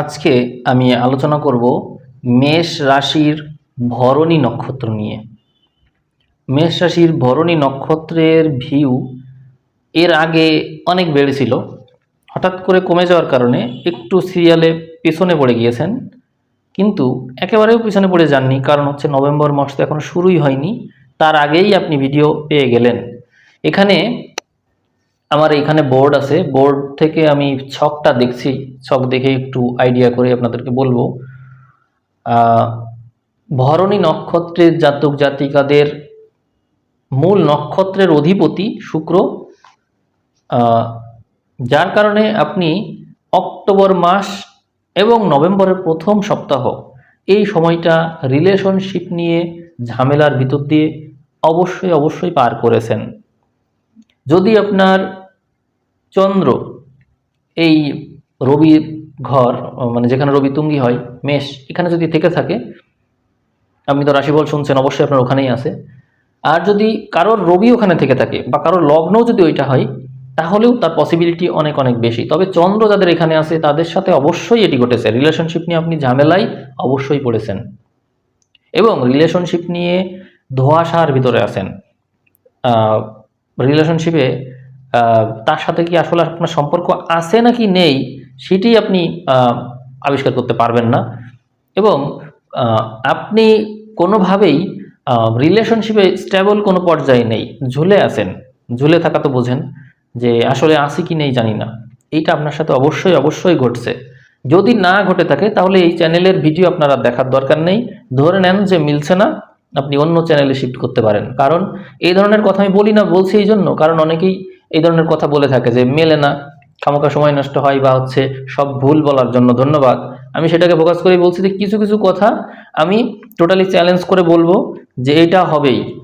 আজকে আমি আলোচনা করব মেষ রাশির ভরণী নক্ষত্র নিয়ে। মেষ রাশির ভরণী নক্ষত্রের ভিউ এর আগে অনেক বেড়েছিল। হঠাৎ করে কমে যাওয়ার কারণে একটু সিরিয়ালে পেছনে পড়ে গিয়েছেন। কিন্তু একেবারেও পিছনে পড়ে যাননি, কারণ হচ্ছে নভেম্বর মাস তো এখনও শুরুই হয়নি। তার আগেই আপনি ভিডিও পেয়ে গেলেন। এখানে আমার এখানে বোর্ড আছে। বোর্ড থেকে আমি ছকটা দেখছি। ছক দেখে একটু আইডিয়া করে আপনাদেরকে বলব। ভরণী নক্ষত্রের জাতক জাতিকাদের মূল নক্ষত্রের অধিপতি শুক্র। যার কারণে আপনি অক্টোবর মাস এবং নভেম্বরের প্রথম সপ্তাহ এই সময়টা রিলেশনশিপ নিয়ে ঝামেলার ভিতর দিয়ে অবশ্যই অবশ্যই পার করেছেন। যদি আপনার চন্দ্র এই রবির ঘর মানে যেখানে রবি তুঙ্গি হয়, মেষ, এখানে যদি থেকে থাকে, আপনি তো রাশিফল শুনছেন, অবশ্যই আপনার ওখানেই আছে। আর যদি কারোর রবি ওখানে থেকে থাকে বা কারোর লগ্নও যদি ওইটা হয়, তাহলেও তার পসিবিলিটি অনেক অনেক বেশি। তবে চন্দ্র যাদের এখানে আছে, তাদের সাথে অবশ্যই এটি ঘটেছে। রিলেশনশিপ নিয়ে আপনি ঝামেলায় অবশ্যই পড়েছেন। এবং রিলেশনশিপ নিয়ে ধোঁয়াশার ভিতরে আছেন। রিলেশনশিপে তার সাথে কি আসলে আপনার সম্পর্ক আছে নাকি নেই, সেটি আপনি আবিষ্কার করতে পারবেন না। এবং আপনি কোনোভাবেই রিলেশনশিপে স্টেবল কোনো পর্যায়ে নেই, ঝুলে আছেন। ঝুলে থাকা তো বোঝেন যে আসলে আসি কি নেই জানি না। এইটা আপনার সাথে অবশ্যই অবশ্যই ঘটছে। যদি না ঘটে থাকে, তাহলে এই চ্যানেলের ভিডিও আপনারা দেখার দরকার নেই। ধরে নেন যে মিলছে না আপনি অন্য চ্যানেলে শিফট করতে পারেন। কারণ এই ধরনের কথা আমি বলি না, বলছি এই জন্য। কারণ অনেকেই এই ধরনের কথা বলে থাকে যে মেলে না খামোকা সময় নষ্ট হয় বা হচ্ছে সব ভুল বলার জন্য ধন্যবাদ। আমি সেটাকে ফোকাস করেই বলছি যে কিছু কিছু কথা আমি টোটালি চ্যালেঞ্জ করে বলব যে এটা হবেই।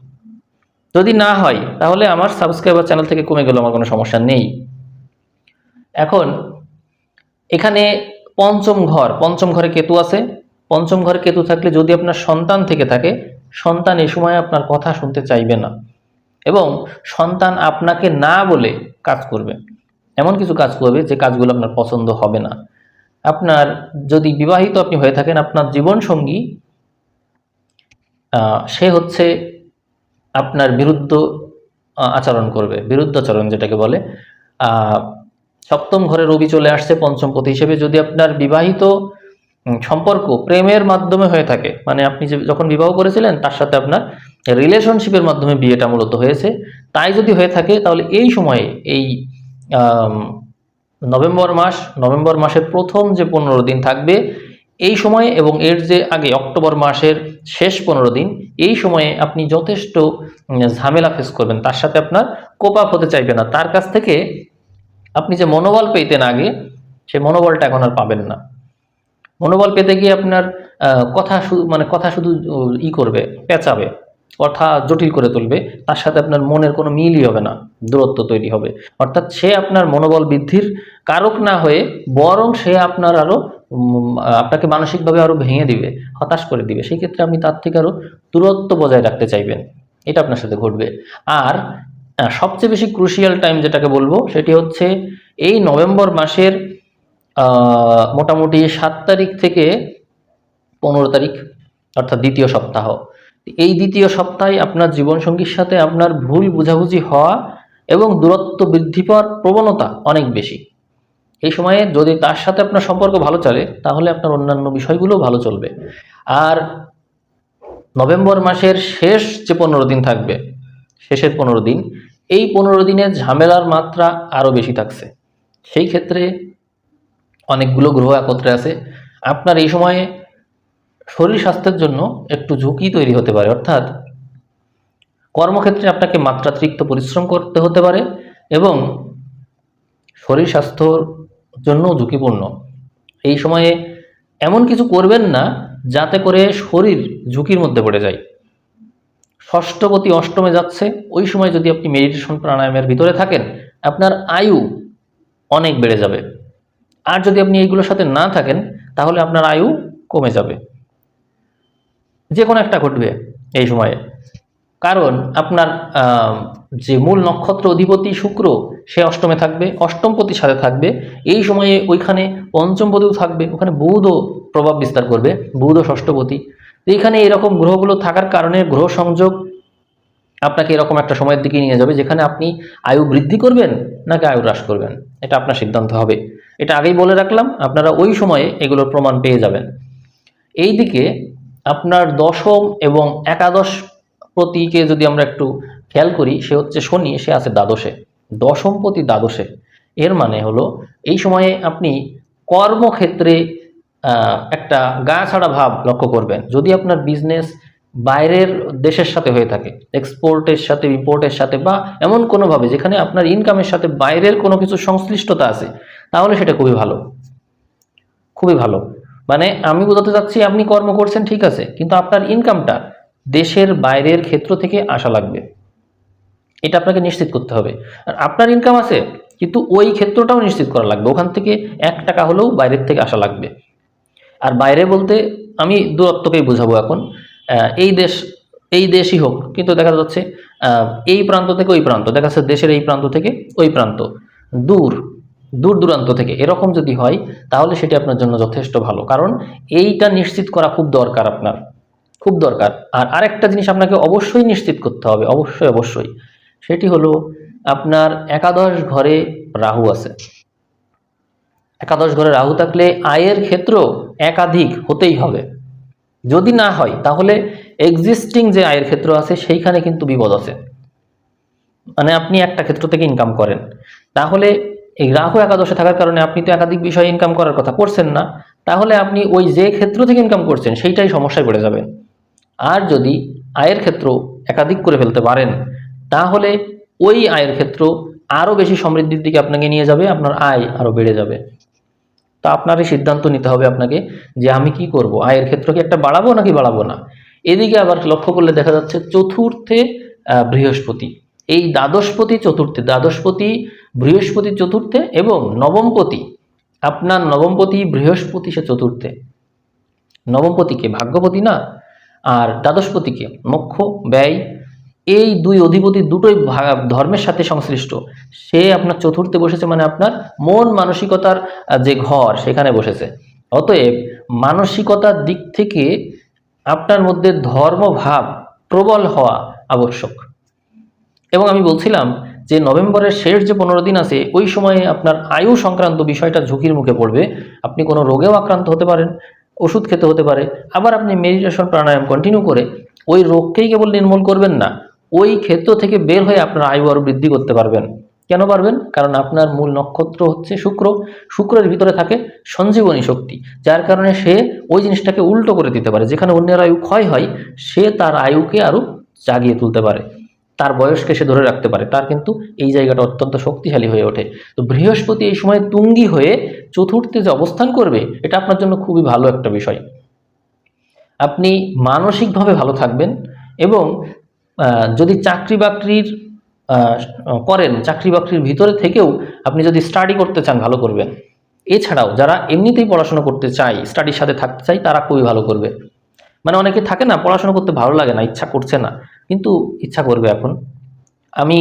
যদি না হয়, তাহলে আমার সাবস্ক্রাইবার চ্যানেল থেকে কমে গেল আমার কোনো সমস্যা নেই। এখন, এখানে পঞ্চম ঘর। পঞ্চম ঘরে কেতু আছে। পঞ্চম ঘরে কেতু থাকলে যদি আপনার সন্তান থেকে থাকে সন্তান এ সময় আপনার কথা শুনতে চাইবে না এবং সন্তান আপনাকে না বলে কাজ করবে। এমন কিছু কাজ করবে যে কাজগুলো আপনার পছন্দ হবে না। আপনার যদি বিবাহিত আপনি হয়ে থাকেন, আপনার জীবন সঙ্গী সে হচ্ছে আপনার বিরুদ্ধ আচরণ করবে। বিরুদ্ধাচরণ যেটাকে বলে। সপ্তম ঘরে রবি চলে আসছে পঞ্চম পতি হিসেবে যদি আপনার বিবাহিত সম্পর্ক প্রেমের মাধ্যমে হয়ে থাকে। মানে আপনি যখন বিবাহ করেছিলেন, তার সাথে আপনার রিলেশনশিপের মাধ্যমে বিয়েটা মূলত হয়েছে। তাই যদি হয়ে থাকে, তাহলে এই সময়ে, এই নভেম্বর মাস, নভেম্বর মাসের প্রথম যে পনেরো দিন থাকবে, এই সময়ে এবং এর যে আগে অক্টোবর মাসের শেষ পনেরো দিন, এই সময়ে আপনি যথেষ্ট ঝামেলা ফেস করবেন। তার সাথে আপনার কোপাপ হতে চাইবে না। তার কাছ থেকে আপনি যে মনোবল পেতেন আগে, সে মনোবলটা এখন আর পাবেন না। মনোবল পেতে গিয়ে আপনার কথা শুধু মানে কথা শুধু ই করবে, পেঁচাবে কথা জটিল করে তুলবে, তার সাথে আপনার মনের কোনো মিলই হবে না, দূরত্ব তৈরি হবে। অর্থাৎ সে আপনার মনোবল বৃদ্ধির কারক না হয়ে, বরং সে আপনার আরও আপনাকে মানসিকভাবে আরও ভেঙে দিবে, হতাশ করে দিবে। সেই ক্ষেত্রে আপনি তার থেকে আরও দূরত্ব বজায় রাখতে চাইবেন। এটা আপনার সাথে ঘটবে। আর সবচেয়ে বেশি ক্রুশিয়াল টাইম যেটাকে বলব, সেটি হচ্ছে এই নভেম্বর মাসের মোটামুটি সাত তারিখ থেকে পনেরো তারিখ, অর্থাৎ দ্বিতীয় সপ্তাহ। এই দ্বিতীয় সপ্তাহে আপনার জীবনসঙ্গীর সাথে আপনার ভুল বুঝাবুঝি হওয়া এবং দূরত্ব বৃদ্ধি পাওয়ার প্রবণতা অনেক বেশি। এই সময়ে যদি তার সাথে আপনার সম্পর্ক ভালো চলে, তাহলে আপনার অন্যান্য বিষয়গুলো ভালো চলবে। আর নভেম্বর মাসের শেষ যে পনেরো দিন থাকবে, শেষের পনেরো দিন, এই পনেরো দিনের ঝামেলার মাত্রা আরও বেশি থাকছে। সেই ক্ষেত্রে অনেকগুলো গ্রহ একত্রে আছে। আপনার এই সময়ে শরীর স্বাস্থ্যের জন্য একটু ঝুঁকি তৈরি হতে পারে। অর্থাৎ কর্মক্ষেত্রে আপনাকে মাত্রাতিরিক্ত পরিশ্রম করতে হতে পারে এবং শরীর স্বাস্থ্যর জন্য ঝুঁকিপূর্ণ। এই সময়ে এমন কিছু করবেন না যাতে করে শরীর ঝুঁকির মধ্যে পড়ে যায়। ষষ্ঠপতি অষ্টমে যাচ্ছে, ওই সময় যদি আপনি মেডিটেশন প্রাণায়ামের ভিতরে থাকেন, আপনার আয়ু অনেক বেড়ে যাবে। আর যদি আপনি এইগুলোর সাথে না থাকেন, তাহলে আপনার আয়ু কমে যাবে। যে কোনো একটা ঘটবে এই সময়ে। কারণ আপনার যে মূল নক্ষত্র অধিপতি শুক্র, সে অষ্টমে থাকবে, অষ্টমপতির সাথে থাকবে। এই সময়ে ওইখানে পঞ্চমপতিও থাকবে, ওখানে বুধও প্রভাব বিস্তার করবে, বুধও ষষ্ঠপতি। এইখানে এরকম গ্রহগুলো থাকার কারণে গ্রহ সংযোগ আপনাকে এরকম একটা সময়ের দিকে নিয়ে যাবে যেখানে আপনি আয়ু বৃদ্ধি করবেন নাকি আয়ু হ্রাস করবেন। এটা আপনার সিদ্ধান্ত হবে। এটা আগেই বলে রাখলাম, আপনারা ওই সময়ে এগুলোর প্রমাণ পেয়ে যাবেন। এই দিকে আপনার দশম এবং একাদশ প্রতিকে যদি আমরা একটু খেয়াল করি, সে হচ্ছে শনি, সে আছে দ্বাদশে। দশম প্রতি দ্বাদশে। এর মানে হলো, এই সময়ে আপনি কর্মক্ষেত্রে একটা গা ছাড়া ভাব লক্ষ্য করবেন। যদি আপনার বিজনেস বাইরের দেশের সাথে হয়ে থাকে এক্সপোর্টের সাথে ইম্পোর্টের সাথে বা এমন কোনোভাবে যেখানে আপনার ইনকামের সাথে বাইরের কোনো কিছু সংশ্লিষ্টতা আছে, তাহলে সেটা খুবই ভালো। খুবই ভালো। মানে আমি বোঝাতে চাচ্ছি আপনি কর্ম করছেন, ঠিক আছে, কিন্তু আপনার ইনকামটা দেশের বাইরের ক্ষেত্র থেকে আসা লাগবে। এটা আপনাকে নিশ্চিত করতে হবে। আর আপনার ইনকাম আছে, কিন্তু ওই ক্ষেত্রটাও নিশ্চিত করা লাগবে। ওখান থেকে এক টাকা হলেও বাইরের থেকে আসা লাগবে। আর বাইরে বলতে আমি দূরত্বকেই বোঝাবো এখন। এই দেশ, এই দেশই হোক, কিন্তু দেখা যাচ্ছে এই প্রান্ত থেকে ওই প্রান্ত, দেখা যাচ্ছে দেশের এই প্রান্ত থেকে ওই প্রান্ত, দূর দূর দূরান্ত থেকে। এরকম যদি হয়, তাহলে সেটি আপনার জন্য যথেষ্ট ভালো, কারণ এইটা নিশ্চিত করা খুব দরকার আপনার, খুব দরকার। আর আরেকটা জিনিস আপনাকে অবশ্যই নিশ্চিত করতে হবে, অবশ্যই অবশ্যই, সেটি হলো আপনার একাদশ ঘরে রাহু আছে। একাদশ ঘরে রাহু থাকলে আয়ের ক্ষেত্র একাধিক হতেই হবে। যদি না হয়, তাহলে এক্সিস্টিং যে আয়ের ক্ষেত্র আছে, সেইখানে কিন্তু বিপদ আছে। মানে আপনি একটা ক্ষেত্র থেকে ইনকাম করেন। তাহলে এই রাহু একাদশে থাকার কারণে আপনি তো একাধিক বিষয়ে ইনকাম করার কথা করছেন না। তাহলে আপনি ওই যে ক্ষেত্র থেকে ইনকাম করছেন, সেইটাই সমস্যায় পড়ে যাবেন। আর যদি আয়ের ক্ষেত্র একাধিক করে ফেলতে পারেন, তাহলে ওই আয়ের ক্ষেত্র আরও বেশি সমৃদ্ধির দিকে আপনাকে নিয়ে যাবে, আপনার আয় আরও বেড়ে যাবে। তা আপনারই সিদ্ধান্ত নিতে হবে আপনাকে যে আমি কি করব? আয়ের ক্ষেত্র কি একটা বাড়াবো নাকি বাড়াবো না? এদিকে আবার লক্ষ্য করলে দেখা যাচ্ছে চতুর্থে বৃহস্পতি। এই দ্বাদশপতি চতুর্থে, দ্বাদশপতি, বৃহস্পতি চতুর্থে এবং নবমপতি। আপনার নবমপতি, বৃহস্পতি, সে চতুর্থে। নবমপতিকে ভাগ্যপতি না? আর দ্বাদশপতিকে মোক্ষ, ব্যয় এই দুই অধিপতি দুটোই ধর্মের সাথে সংশ্লিষ্ট। সে আপনার চতুর্থে বসেছে মানে আপনার মন মানসিকতার যে ঘর, সেখানে বসেছে। অতএব মানসিকতার দিক থেকে আপনার মধ্যে ধর্মভাব প্রবল হওয়া আবশ্যক। এবং আমি বলছিলাম যে নভেম্বরের শেষ যে পনেরো দিন আছে, ওই সময়ে আপনার আয়ু সংক্রান্ত বিষয়টা ঝুঁকির মুখে পড়বে। আপনি কোনো রোগেও আক্রান্ত হতে পারেন, ওষুধ খেতে হতে পারে। আবার আপনি মেডিটেশন প্রাণায়াম কন্টিনিউ করে ওই রোগকেই কেবল নির্মূল করবেন না। ওই ক্ষেত্র থেকে বের হয়ে আপনার আয়ু আরও বৃদ্ধি করতে পারবেন। কেন পারবেন? কারণ আপনার মূল নক্ষত্র হচ্ছে শুক্র। শুক্রের ভিতরে থাকে সঞ্জীবনী শক্তি, যার কারণে সে ওই জিনিসটাকে উল্টো করে দিতে পারে। যেখানে অন্যের আয়ু ক্ষয় হয়, সে তার আয়ুকে আরও জাগিয়ে তুলতে পারে। তার বয়সকে সে ধরে রাখতে পারে। তার কিন্তু এই জায়গাটা অত্যন্ত শক্তিশালী হয়ে ওঠে। তো বৃহস্পতি এই সময় তুঙ্গি হয়ে চতুর্থে যে অবস্থান করবে, এটা আপনার জন্য খুবই ভালো একটা বিষয়। আপনি মানসিকভাবে ভালো থাকবেন এবং যদি চাকরি বাকরির করেন, চাকরি বাকরির ভিতরে থেকেও আপনি যদি স্টাডি করতে চান, ভালো করবেন। এছাড়াও যারা এমনিতেই পড়াশোনা করতে চায় স্টাডির সাথে থাকতে চাই তারা খুবই ভালো করবে। মানে অনেকে থাকে না, পড়াশোনা করতে ভালো লাগে না, ইচ্ছা করছে না। কিন্তু ইচ্ছা করবে এখন। আমি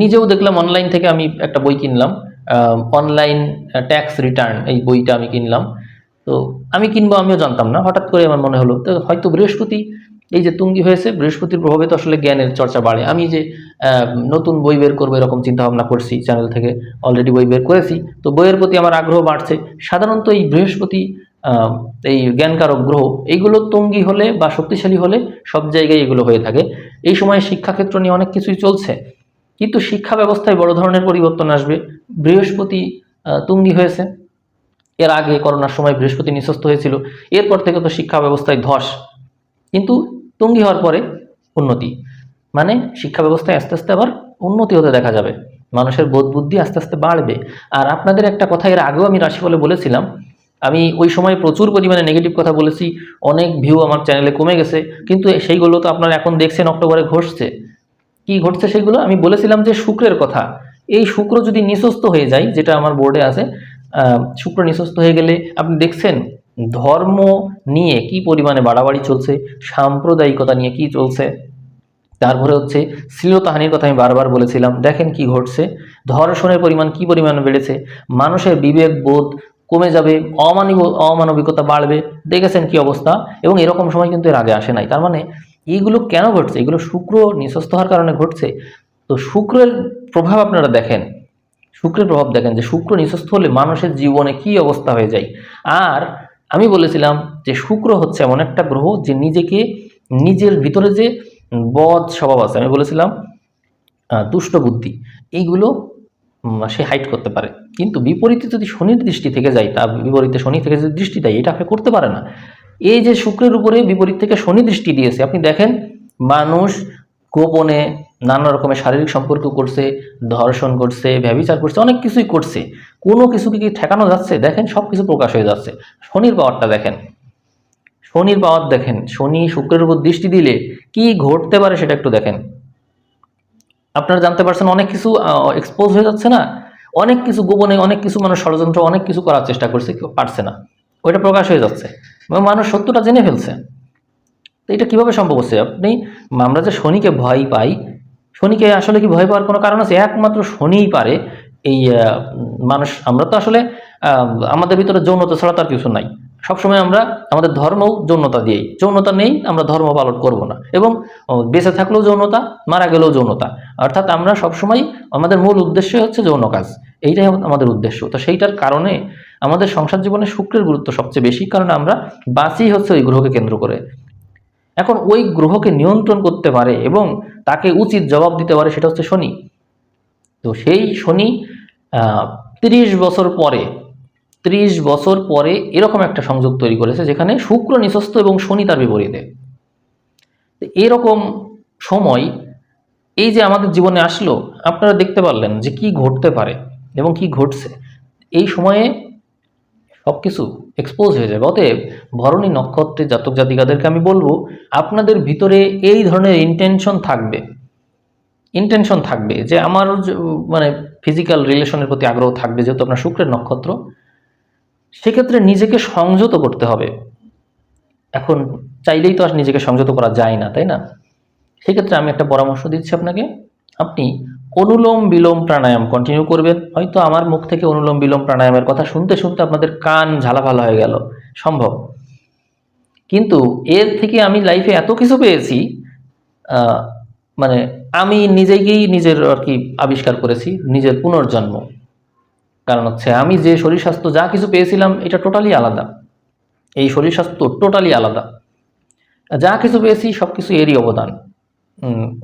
নিজেও দেখলাম অনলাইন থেকে আমি একটা বই কিনলাম অনলাইন ট্যাক্স রিটার্ন এই বইটা আমি কিনলাম। তো আমি কিনবো, আমিও জানতাম না। হঠাৎ করে আমার মনে হলো, তো হয়তো বৃহস্পতি এই যে তুঙ্গি হয়েছে, বৃহস্পতির প্রভাবে তো আসলে জ্ঞানের চর্চা বাড়ে। আমি যে নতুন বই বের করব এরকম চিন্তা ভাবনা করছি চ্যানেল থেকে অলরেডি বই বের করেছি, তো বইয়ের প্রতি আমার আগ্রহ বাড়ছে। সাধারণত এই বৃহস্পতি এই জ্ঞানকারক গ্রহ, এইগুলো তুঙ্গি হলে বা শক্তিশালী হলে সব জায়গায় এগুলো হয়ে থাকে। এই সময় শিক্ষাক্ষেত্র নিয়ে অনেক কিছুই চলছে, কিন্তু শিক্ষা ব্যবস্থায় বড় ধরনের পরিবর্তন আসবে। বৃহস্পতি তুঙ্গি হয়েছে। এর আগে করোনার সময় বৃহস্পতি নিঃস্বস্ত হয়েছিল। এরপর থেকে তো শিক্ষা ব্যবস্থায় ধস। কিন্তু তুঙ্গি হওয়ার পরে উন্নতি। মানে শিক্ষা ব্যবস্থায় আস্তে আস্তে আবার উন্নতি হতে দেখা যাবে। মানুষের বোধ বুদ্ধি আস্তে আস্তে বাড়বে। আর আপনাদের একটা কথা, এর আগেও আমি রাশিফলে বলেছিলাম, আমি ওই সময় প্রচুর পরিমাণে নেগেটিভ কথা বলেছি, অনেক ভিউ আমার চ্যানেলে কমে গেছে, কিন্তু সেইগুলো তো আপনারা এখন দেখছেন, অক্টোবরে ঘটছে। কি ঘটছে সেগুলো আমি বলেছিলাম যে শুক্রের কথা। এই শুক্র যদি নিঃস্বস্ত হয়ে যায়, যেটা আমার বোর্ডে আছে শুক্র নিঃস্বস্ত হয়ে গেলে আপনি দেখছেন ধর্ম নিয়ে কি পরিমাণে বাড়াবাড়ি চলছে, সাম্প্রদায়িকতা নিয়ে কি চলছে? তারপরে হচ্ছে শ্লীলতাহানির কথা আমি বারবার বলেছিলাম, দেখেন কি ঘটছে? ধর্ষণের পরিমাণ কি পরিমাণ বেড়েছে? মানুষের বিবেক বোধ কমে যাবে, অমানব, অমানবিকতা বাড়বে, দেখেছেন কি অবস্থা? এবং এরকম সময় কিন্তু এর আগে আসে নাই। তার মানে এইগুলো কেন ঘটছে? এগুলো শুক্র নিঃস্বস্ত হওয়ার কারণে ঘটছে। তো শুক্রের প্রভাব আপনারা দেখেন। শুক্রের প্রভাব দেখেন যে শুক্র নিঃস্বস্ত হলে মানুষের জীবনে কি অবস্থা হয়ে যায়। আর আমি বলেছিলাম যে শুক্র হচ্ছে এমন একটা গ্রহ যে নিজেকে নিজের ভিতরে যে বদ স্বভাব আছে, আমি বলেছিলাম দুষ্ট বুদ্ধি, এইগুলো সে হাইট করতে পারে। কিন্তু বিপরীতে যদি শনির দৃষ্টি থেকে যায়, তা বিপরীতে শনি থেকে যদি দৃষ্টি দেয়, এটা আপনি করতে পারে না। এই যে শুক্রের উপরে বিপরীত থেকে শনি দৃষ্টি দিয়েছে, আপনি দেখেন, মানুষ গোপনে নানা রকমের শারীরিক সম্পর্ক করছে, ধর্ষণ করছে ব্যভিচার করছে, অনেক কিছুই করছে। কোনো কিছুকে কি ঠেকানো যাচ্ছে? দেখেন সব কিছু প্রকাশ হয়ে যাচ্ছে। শনির পাওয়ারটা দেখেন। শনির পাওয়ার দেখেন। শনি শুক্রের উপর দৃষ্টি দিলে কি ঘটতে পারে সেটা একটু দেখেন। আপনারা জানতে পারছেন, অনেক কিছু এক্সপোজ হয়ে যাচ্ছে না? অনেক কিছু গোপনে, অনেক কিছু মানুষ ষড়যন্ত্র, অনেক কিছু করার চেষ্টা করছে পারছে না। ওইটা প্রকাশ হয়ে যাচ্ছে। এবং মানুষ সত্যটা জেনে ফেলছে। তো এটা কীভাবে সম্ভব হচ্ছে? আপনি, আমরা যে শনিকে ভয় পাই শনিকে আসলে কি ভয় পাওয়ার কোনো কারণ আছে? একমাত্র শনিই পারে। এই মানুষ, আমরা তো আসলে আমাদের ভিতরে যৌনতা ছাড়া তার কিছু নাই। সবসময় আমরা আমাদের ধর্মও যৌনতা দিয়েই। যৌনতা নেই, আমরা ধর্ম পালন করব না। এবং বেঁচে থাকলেও যৌনতা, মারা গেলেও যৌনতা। অর্থাৎ আমরা সবসময় আমাদের মূল উদ্দেশ্য হচ্ছে যৌন কাজ। এইটাই আমাদের উদ্দেশ্য। তো সেইটার কারণে আমাদের সংসার জীবনে শুক্রের গুরুত্ব সবচেয়ে বেশি। কারণ আমরা বাঁচি হচ্ছে ওই গ্রহকে কেন্দ্র করে। এখন ওই গ্রহকে নিয়ন্ত্রণ করতে পারে এবং তাকে উচিত জবাব দিতে পারে সেটা হচ্ছে শনি। তো সেই শনি তিরিশ বছর পরে, ত্রিশ বছর পরে এরকম একটা সংযোগ তৈরি করেছে যেখানে শুক্র নিঃস্ত এবং শনি তার বিপরীতে। এরকম সময় এই যে আমাদের জীবনে আসলো, আপনারা দেখতে পারলেন যে কি ঘটতে পারে এবং কি ঘটছে। এই সময়ে সব কিছু এক্সপোজ হয়ে যাবে। অতএব ভরণী নক্ষত্রের জাতক জাতিকাদেরকে আমি বলব, আপনাদের ভিতরে এই ধরনের ইন্টেনশন থাকবে। ইন্টেনশন থাকবে যে আমার মানে ফিজিক্যাল রিলেশনের প্রতি আগ্রহ থাকবে, যেহেতু আপনার শুক্রের নক্ষত্র, সেক্ষেত্রে নিজেকে সংযত করতে হবে। এখন চাইলেই তো আর নিজেকে সংযত করা যায় না, তাই না? সেক্ষেত্রে আমি একটা পরামর্শ দিচ্ছি আপনাকে। আপনি অনুলোম বিলোম প্রাণায়াম। কন্টিনিউ করবেন। হয়তো আমার মুখ থেকে অনুলোম বিলোম প্রাণায়ামের কথা শুনতে শুনতে আপনাদের কান ঝালাফালা হয়ে গেল। সম্ভব। কিন্তু এর থেকে আমি লাইফে এত কিছু পেয়েছি মানে আমি নিজেকেই নিজের আর কি আবিষ্কার করেছি, নিজের পুনর্জন্ম। কারণ হচ্ছে আমি যে শরীর স্বাস্থ্য যা কিছু পেয়েছিলাম, এটা টোটালি আলাদা। এই শরীর স্বাস্থ্য টোটালি আলাদা। যা কিছু পেয়েছি সব কিছু এরই অবদান।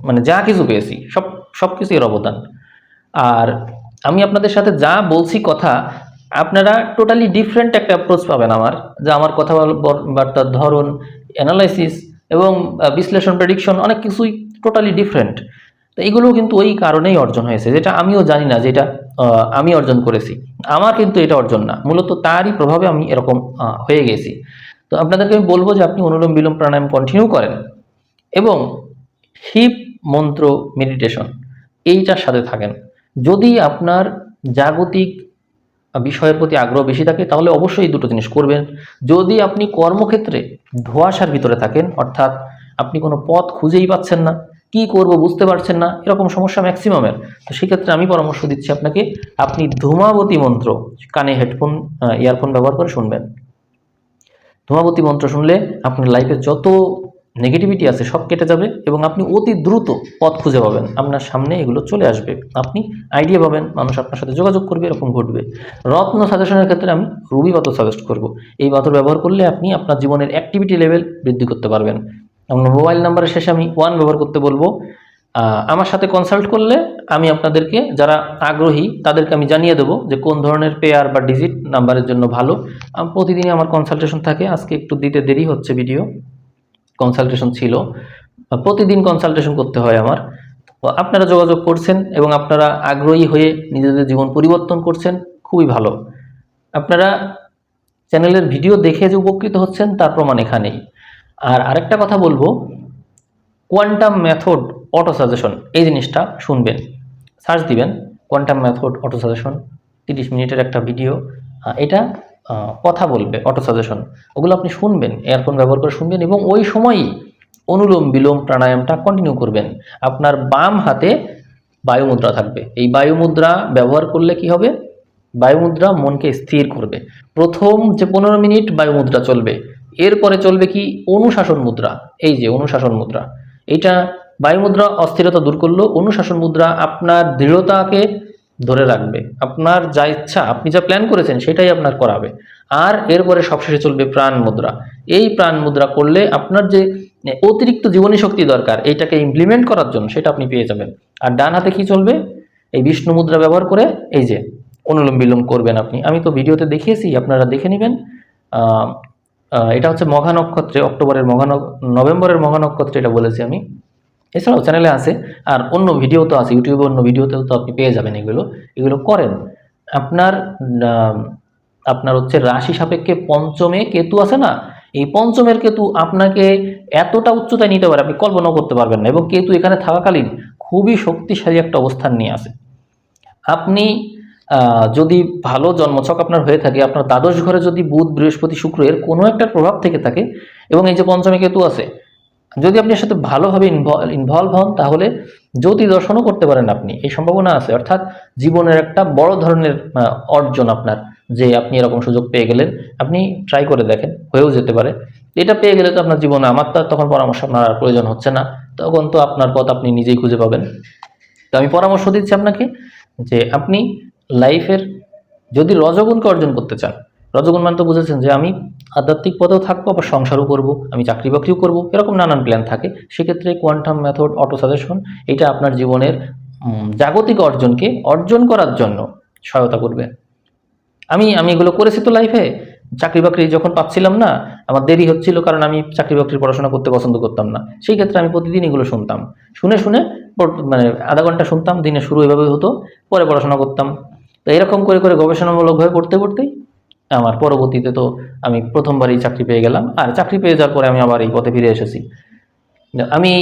মানে যা কিছু পেয়েছি, সব সব কিছু এর অবদান। আর আমি আপনাদের সাথে যা বলছি কথা, আপনারা টোটালি ডিফারেন্ট একটা অ্যাপ্রোচ পাবেন আমার, যে আমার কথা বল- বল- বার্তার ধরন অ্যানালাইসিস এবং বিশ্লেষণ প্রেডিকশন অনেক কিছুই টোটালি ডিফারেন্ট তো এগুলো কিন্তু ওই কারণেই অর্জন হয়েছে, যেটা আমিও জানি না, যেটা আমি অর্জন করেছি। আমার কিন্তু এটা অর্জন না, মূলত তারই প্রভাবে আমি এরকম হয়ে গেছি। তো আপনাদেরকে আমি বলব যে আপনি অনুলোম বিলোম প্রাণায়াম কন্টিনিউ করেন এবং শিব মন্ত্র মেডিটেশন এইটার সাথে থাকেন। যদি আপনার জাগতিক বিষয়ের প্রতি আগ্রহ বেশি থাকে, তাহলে অবশ্যই দুটো জিনিস করবেন। যদি আপনি কর্মক্ষেত্রে ধোঁয়াশার ভিতরে থাকেন, অর্থাৎ আপনি কোনো পথ খুঁজেই পাচ্ছেন না, কি করব বুঝতে পারছেন না, এরকম সমস্যা ম্যাক্সিমামের তো সেক্ষেত্রে আমি পরামর্শ দিচ্ছি আপনাকে, আপনি ধূমাবতী মন্ত্র, কানে হেডফোন ইয়ারফোন ব্যবহার করে শুনবেন। ধূমাবতী মন্ত্র শুনলে আপনার লাইফে যত নেগেটিভিটি আছে, সব কেটে যাবে এবং আপনি অতি দ্রুত পথ খুঁজে পাবেন। আপনার সামনে এগুলো চলে আসবে। আপনি আইডিয়া পাবেন, মানুষ আপনার সাথে যোগাযোগ করবে, এরকম ঘটবে। রত্ন সাজেশনের ক্ষেত্রে আমি রুবি পাথর সাজেস্ট করব। এই পাথর ব্যবহার করলে আপনি আপনার জীবনের অ্যাক্টিভিটি লেভেল বৃদ্ধি করতে পারবেন। আপনার মোবাইল নাম্বারের শেষে আমি ওয়ান ব্যবহার করতে বলব। আমার সাথে কনসাল্ট করলে আমি আপনাদেরকে, যারা আগ্রহী, তাদেরকে আমি জানিয়ে দেবো যে কোন ধরনের পেয়ার বা ডিজিট নাম্বারের জন্য ভালো। প্রতিদিনই আমার কনসালটেশন থাকে। আজকে একটু দিতে দেরি হচ্ছে ভিডিও কনসালটেশন ছিল। প্রতিদিন কনসালটেশন করতে হয় আমার। আপনারা যোগাযোগ করছেন এবং আপনারা আগ্রহী হয়ে নিজেদের জীবন পরিবর্তন করছেন, খুবই ভালো। আপনারা চ্যানেলের ভিডিও দেখে যে উপকৃত হচ্ছেন, তার প্রমাণ এখানেই। আর আরেকটা কথা বলব কোয়ান্টাম মেথড অটো সাজেশন এই জিনিসটা শুনবেন। সার্চ দিবেন কোয়ান্টাম মেথড অটো সাজেশন তিরিশ মিনিটের একটা ভিডিও। এটা কথা বলবে অটো সাজেশন ওগুলো আপনি শুনবেন এয়ারফোন ব্যবহার করে শুনবেন এবং ওই সময়ই অনুলোম বিলোম প্রাণায়ামটা কন্টিনিউ করবেন। আপনার বাম হাতে বায়ু মুদ্রা থাকবে। এই বায়ু মুদ্রা ব্যবহার করলে কি হবে? বায়ু মুদ্রা মনকে স্থির করবে। প্রথম যে পনেরো মিনিট বায়ু মুদ্রা চলবে, এরপরে চলবে কি? অনুশাসন মুদ্রা। এই যে অনুশাসন মুদ্রা। এটা বায়ু মুদ্রা অস্থিরতা দূর করল। অনুশাসন মুদ্রা আপনার দৃঢ়তাকে ধরে রাখবে। আপনার যা ইচ্ছা, আপনি যা প্ল্যান করেছেন, সেটাই আপনার করাবে। আর এরপরে সবশেষে চলবে প্রাণ মুদ্রা। এই প্রাণ মুদ্রা করলে আপনার যে অতিরিক্ত জীবনী শক্তি দরকার, এইটাকে ইমপ্লিমেন্ট করার জন্য সেটা আপনি পেয়ে যাবেন। আর ডান হাতে কি চলবে? এই বিষ্ণু মুদ্রা ব্যবহার করে, এই যে, অনুলোম বিলোম করবেন আপনি। আমি তো ভিডিওতে দেখিয়েছি, আপনারা দেখে নেবেন। এটা হচ্ছে মঘা নক্ষত্রে অক্টোবরের মঘা নভেম্বরের মঘা নক্ষত্রে এটা বলেছি আমি। এছাড়াও চ্যানেলে আছে, আর অন্য ভিডিও তো আছে ইউটিউবে অন্য ভিডিওতেও তো আপনি পেয়ে যাবেন এগুলো। এগুলো করেন। আপনার আপনার হচ্ছে রাশি সাপেক্ষে পঞ্চমে কেতু আছে না? এই পঞ্চমের কেতু আপনাকে এতটা উচ্চতায় নিতে পারে, আপনি কল্পনাও করতে পারবেন না। এবং কেতু এখানে থাকাকালীন খুবই শক্তিশালী একটা অবস্থান নিয়ে আসে। আপনি যদি ভালো জন্মছক আপনার হয়ে থাকে, আপনার দ্বাদশ ঘরে যদি বুধ, বৃহস্পতি, শুক্র এর কোনো একটা প্রভাব থেকে থাকে, এবং এই যে পঞ্চমে কেতু আছে যদি আপনি সাথে ভালোভাবে ইনভলভ হন, তাহলে জ্যোতি দর্শনও করতে পারেন আপনি। এই সম্ভাবনা আছে। অর্থাৎ জীবনের একটা বড় ধরনের অর্জন আপনার, যে আপনি এরকম সুযোগ পেয়ে গেলেন। আপনি ট্রাই করে দেখেন, হয়েও যেতে পারে। এটা পেয়ে গেলে তো আপনার জীবনে আমার তো তখন পরামর্শ আপনার আর প্রয়োজন হচ্ছে না। তখন তো আপনার পথ আপনি নিজেই খুঁজে পাবেন। তো আমি পরামর্শ দিচ্ছি আপনাকে যে আপনি লাইফের যদি রজগুণকে অর্জন করতে চান রজগুণ মানে তো বুঝেছেন যে আমি আধ্যাত্মিক পদেও থাকব, আবার সংসারও করব, আমি চাকরি বাকরিও করব, এরকম নানান প্ল্যান থাকে। সেক্ষেত্রে কোয়ান্টাম মেথড অটো সাজেশন এটা আপনার জীবনের জাগতিক অর্জনকে অর্জন করার জন্য সহায়তা করবে। আমি আমি এগুলো করেছি তো লাইফে চাকরি বাকরি যখন পাচ্ছিলাম না, আমার দেরি হচ্ছিল কারণ আমি চাকরি বাকরির পড়াশোনা করতে পছন্দ করতাম না। সেই ক্ষেত্রে আমি প্রতিদিন এগুলো শুনতাম। শুনে শুনে মানে আধা ঘণ্টা শুনতাম, দিনে শুরু এভাবে হতো, পরে পড়াশোনা করতাম। তো এরকম করে করে গবেষণামূলকভাবে পড়তে, পড়তেই আমার পরবর্তীতে তো আমি প্রথমবারই চাকরি পেয়ে গেলাম, আর চাকরি পেয়ে যাওয়ার পরে আমি আবার এই পথে ফিরে এসেছি। আমি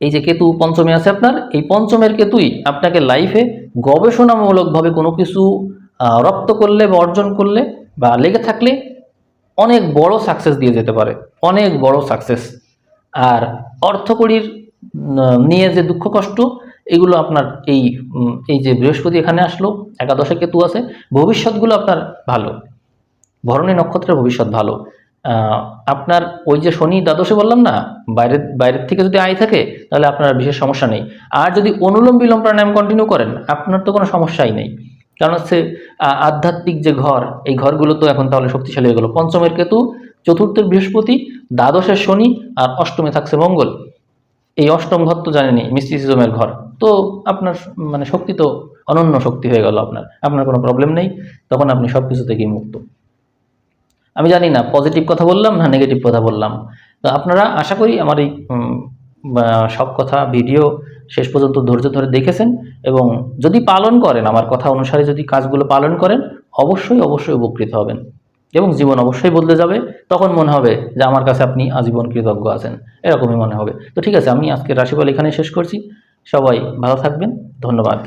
এই যে কেতু পঞ্চমে আছে আপনার, এই পঞ্চমের কেতুই আপনাকে লাইফে গবেষণামূলকভাবে কোনো কিছু রপ্ত করলে বা অর্জন করলে বা লেগে থাকলে অনেক বড় সাকসেস দিয়ে যেতে পারে, অনেক বড় সাকসেস আর অর্থকড়ির নিয়ে যে দুঃখ কষ্ট, এগুলো আপনার এই এই যে বৃহস্পতি এখানে আসলো, একাদশে কেতু আছে, ভবিষ্যৎগুলো আপনার ভালো। ভরণী নক্ষত্রের ভবিষ্যৎ ভালো। আপনার ওই যে শনি দ্বাদশে বললাম না, বাইরের বাইরের থেকে যদি আয় থাকে, তাহলে আপনার বিশেষ সমস্যা নেই। আর যদি অনুলোম বিলোম প্রাণায়াম কন্টিনিউ করেন, আপনার তো কোনো সমস্যাই নেই। কারণ হচ্ছে আধ্যাত্মিক যে ঘর, এই ঘরগুলো তো এখন তাহলে শক্তিশালী হয়ে গেলো। পঞ্চমের কেতু, চতুর্থের বৃহস্পতি, দ্বাদশের শনি, আর অষ্টমে থাকছে মঙ্গল। এই অষ্টম ঘর তো জানেনি মিস্টিসিজমের ঘর। তো আপনার মানে শক্তি তো অনন্য শক্তি হয়ে গেল আপনার। আপনার কোনো প্রবলেম নেই। তখন আপনি সব কিছু থেকেই মুক্ত? আমি জানি না পজিটিভ কথা বললাম না নেগেটিভ কথা বললাম? তো আপনারা আশা করি আমার এই সব কথা ভিডিও শেষ পর্যন্ত ধৈর্য ধরে দেখেছেন এবং যদি পালন করেন, আমার কথা অনুসারে যদি কাজগুলো পালন করেন, অবশ্যই অবশ্যই উপকৃত হবেন। এবং জীবন অবশ্যই বদলে যাবে, তখন মনে হবে যে আমার কাছে আপনি আজীবন কৃতজ্ঞ আছেন। এরকমই মনে হবে। তো ঠিক আছে, আমি আজকে রাশিফল এখানে শেষ করছি। সবাই ভালো থাকবেন। ধন্যবাদ।